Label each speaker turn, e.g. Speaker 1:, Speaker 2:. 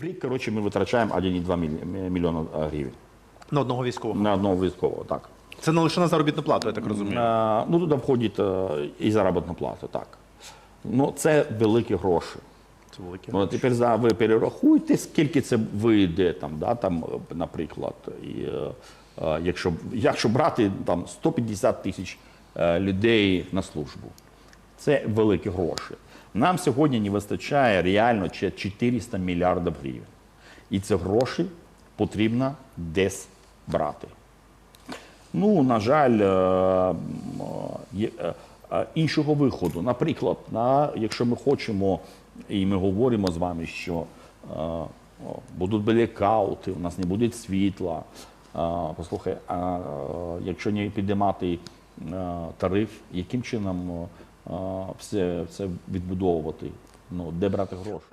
Speaker 1: В рік, коротше, ми витрачаємо 1,2 мільйона гривень
Speaker 2: На одного військового.
Speaker 1: на одного військового. Так.
Speaker 2: Це не лише на заробітну плату, я так розумію.
Speaker 1: Е, ну, туди входить е, і заробітна плата, так. Ну, це великі гроші.
Speaker 2: Це велике.
Speaker 1: Ну, тепер за ви перерахуйте, скільки це вийде, там, да, там, е, наприклад, і, е, е, якщо, якщо брати там, 150 тисяч е, людей на службу. Це великі гроші. Нам сьогодні не вистачає реально 400 мільярдів гривень. І ці гроші потрібно десь брати. Ну, на жаль, е, е, е, іншого виходу. Наприклад, якщо ми хочемо, і ми говоримо з вами, що будуть блекаути, у нас не буде світла. Послухай, а якщо не підіймати тариф, яким чином все це відбудовувати? Ну, де брати гроші?